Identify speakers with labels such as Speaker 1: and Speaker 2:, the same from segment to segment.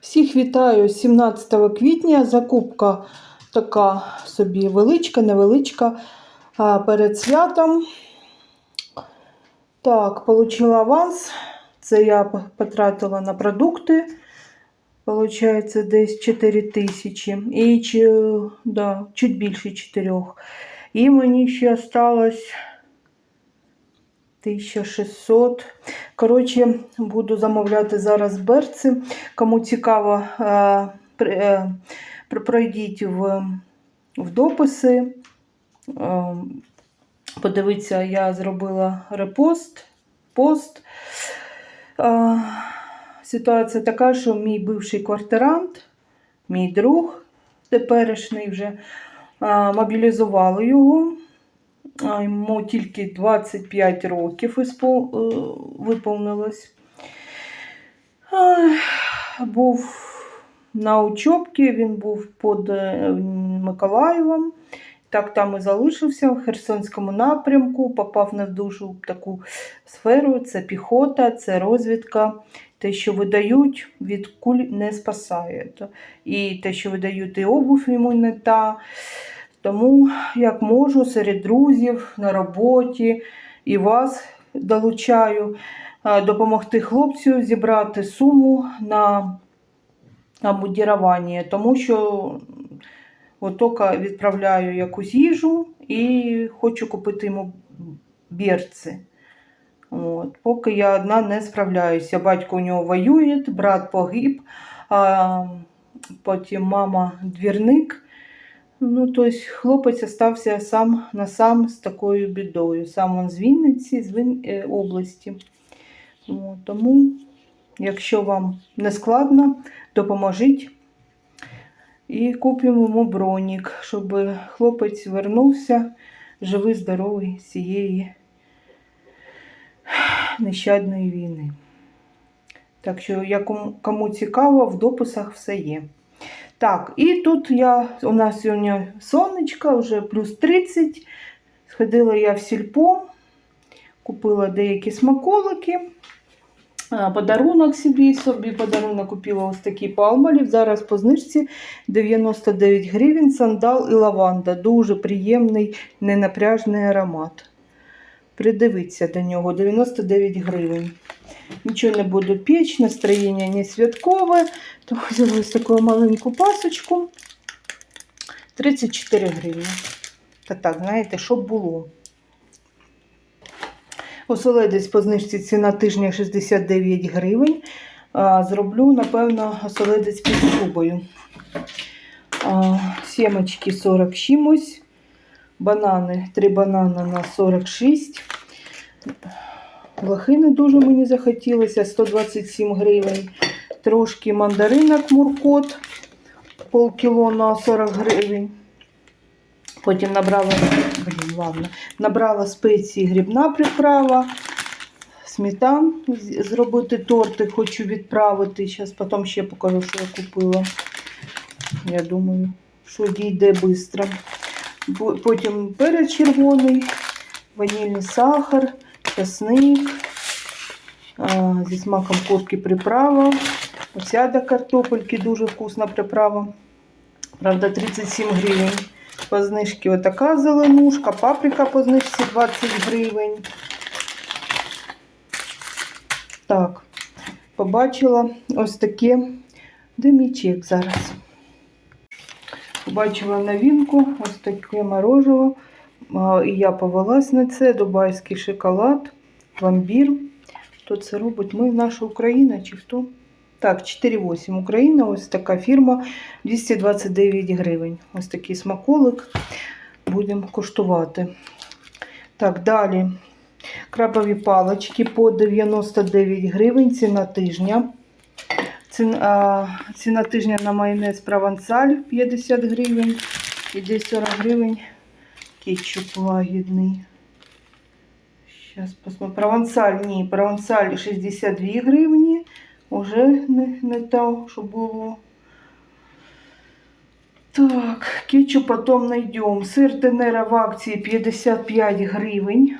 Speaker 1: Всіх вітаю 17 квітня. Закупка така собі величка, невеличка перед святом. Так, отримала аванс. Це я потратила на продукти. Получається десь 4 тисячі. І да, чуть більше 4. І мені ще осталось 1600. Коротше, буду замовляти зараз берці. Кому цікаво, е, е, пройдіть в, в дописи. Е, Подивіться, я зробила репост, пост. Ситуація така, що мій бивший квартирант, мій друг теперішній вже мобілізували його. Йому тільки 25 років е, виповнилось. Був на учобці, він був під е, Миколаєвом. Так там і залишився в Херсонському напрямку, попав в дуже таку сферу. Це піхота, це розвідка. Те, що видають, від куль не спасає. І те, що видають, і обувь йому не та. Тому, як можу, серед друзів на роботі і вас долучаю е, допомогти хлопцю зібрати суму на обмундірування, тому що от тільки відправляю якусь їжу і хочу купити йому берці. От. Поки я одна не справляюся. Батько у нього воює, брат погиб, а потім мама двірник. Ну, тобто хлопець стався сам на сам з такою бідою. Сам він з Вінниці, з Він... е, області. Тому, якщо вам не складно, допоможіть і купимо йому бронік, щоб хлопець вернувся живий, здоровий з цієї нещадної війни. Так що, якому- кому цікаво, в дописах все є. Так, і тут я, у нас сьогодні сонечко, вже плюс 30. Сходила я в сільпо, купила деякі смаколики. Подарунок собі, собі подарунок купила ось такий палмалів. Зараз по знижці 99 гривень, сандал і лаванда. Дуже приємний, ненапряжний аромат. Придивіться до нього 99 гривень. Нічого не буду печь, настроєння не святкове. То взяла ось таку маленьку пасочку. 34 гривні. Та так, знаєте, щоб було. Оселедець по знижці ціна тижня 69 гривень. Зроблю, напевно, оселедець під шубою. Сімочки 40 чимось. Банани, 3 банани на 46. Лохини дуже мені захотілося, 127 гривень. Трошки мандаринок муркот, полкіло на 40 гривень. Потім набрала, блін, ладно, набрала спеції грибна приправа, сметан зробити торти, хочу відправити. Зараз потім ще покажу, що я купила. Я думаю, що дійде швидко. Потім перець червоний, ванільний сахар, часник, зі смаком курки приправа. Оця до картопельки дуже вкусна приправа. Правда, 37 гривень. По знижці отака зеленушка, паприка по знижці 20 гривень. Так, побачила ось таке. Де зараз? Побачила новинку, ось таке морожево. І я повелась на це. Дубайський шоколад, пломбір. Хто це робить? Ми наша Україна чи хто? Так, 4,8 Україна, ось така фірма, 229 гривень. Ось такий смаколик. Будемо коштувати. Так, далі. Крабові палички по 99 гривень, ціна тижня. Ціна, ціна тижня на майонез провансаль 50 гривень. І десь 40 гривень кетчуп лагідний. Зараз посмотрим. Провансаль, ні, провансаль 62 гривні. Уже не, не то, що було. Так, кетчуп потом найдем. Сир Тенера в акції 55 гривень.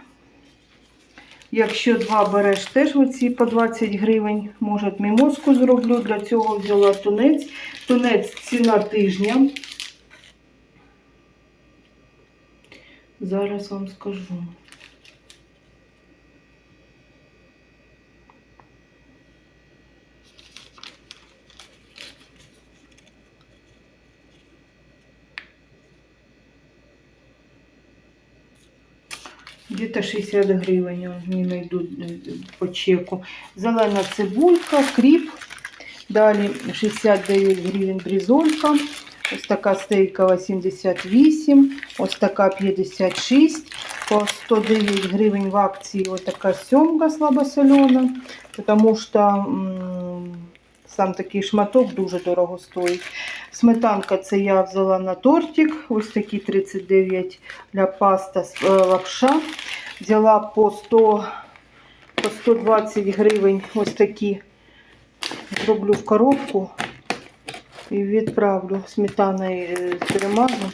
Speaker 1: Якщо два береш теж оці по 20 гривень, може мімозку зроблю. Для цього взяла тунець. Тунець ціна тижня. Зараз вам скажу. Где-то 60 гривень я не найду е, по чеку. Зелена цибулька, кріп. Далі 69 гривень брізолька. Ось така стейкова 78, ось така 56, по 109 гривень в акції ось така сьомга слабосолена, тому що сам такий шматок дуже дорого стоїть. Сметанка це я взяла на тортик, ось такі 39 для паста е, лапша. Взяла по 100, по 120 гривень ось такі. Зроблю в коробку і відправлю сметаною е, перемажу.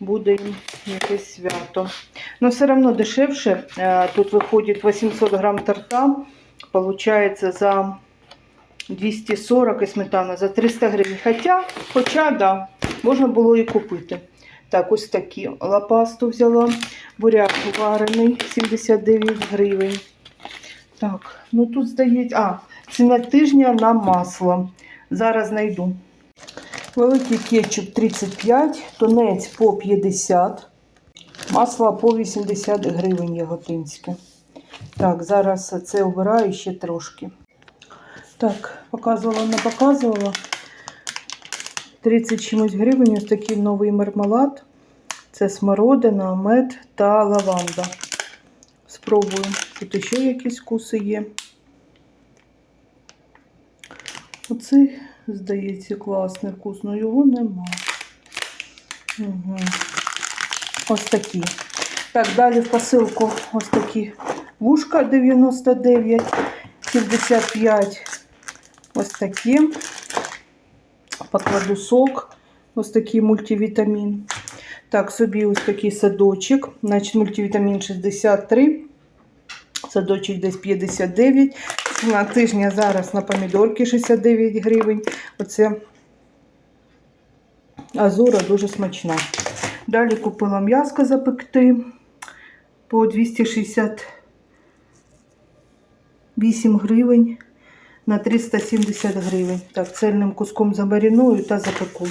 Speaker 1: Буде їм якесь свято. Но все одно дешевше. Е, Тут виходить 800 грам торта. Получається за 240 і сметана за 300 гривень. Хоча, хоча да, можна було і купити. Так, ось такі. Лапасту взяла. Буряк варений 79 гривень. Так, ну тут здається. А, ціна тижня на масло. Зараз знайду. Великий кетчуп 35, тунець по 50, масло по 80 гривень яготинське. Так, зараз це обираю ще трошки. Так, показувала, не показувала. 30 чимось гривень. Ось такий новий мармелад. Це смородина, мед та лаванда. Спробую. Тут ще якісь вкуси є. Оцей, здається, класний вкус, але його нема. Угу. Ось такі. Так, далі в посилку ось такі вушка 99, 75. Ось такі. Покладу сок. Ось такий мультивітамін. Так, собі ось такий садочок. Значить, мультивітамін 63. Садочок десь 59. Ціна тижня зараз на помідорки 69 гривень. Оце азура дуже смачна. Далі купила м'яско запекти по 268 гривень на 370 гривень. Так, цельним куском замариную та запеку.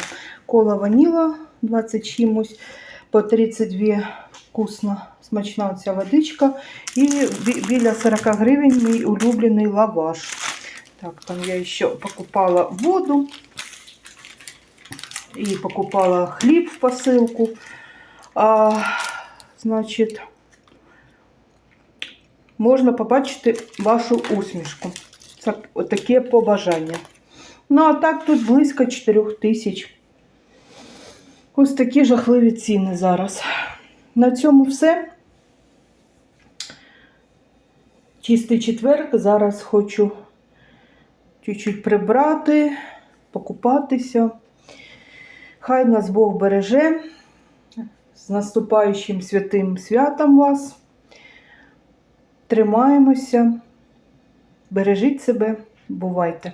Speaker 1: Кола ваніла 20 чимось, по 32 вкусно, смачна ця водичка. І біля 40 гривень мій улюблений лаваш. Так, там я ще покупала воду і покупала хліб в посилку. А, значить, можна побачити вашу усмішку. Це таке побажання. Ну, а так тут близько 4 тисяч. Ось такі жахливі ціни зараз. На цьому все. Чистий четверг. Зараз хочу чуть-чуть прибрати, покупатися. Хай нас Бог береже. З наступаючим святим святом вас. Тримаємося. Бережіть себе, бувайте!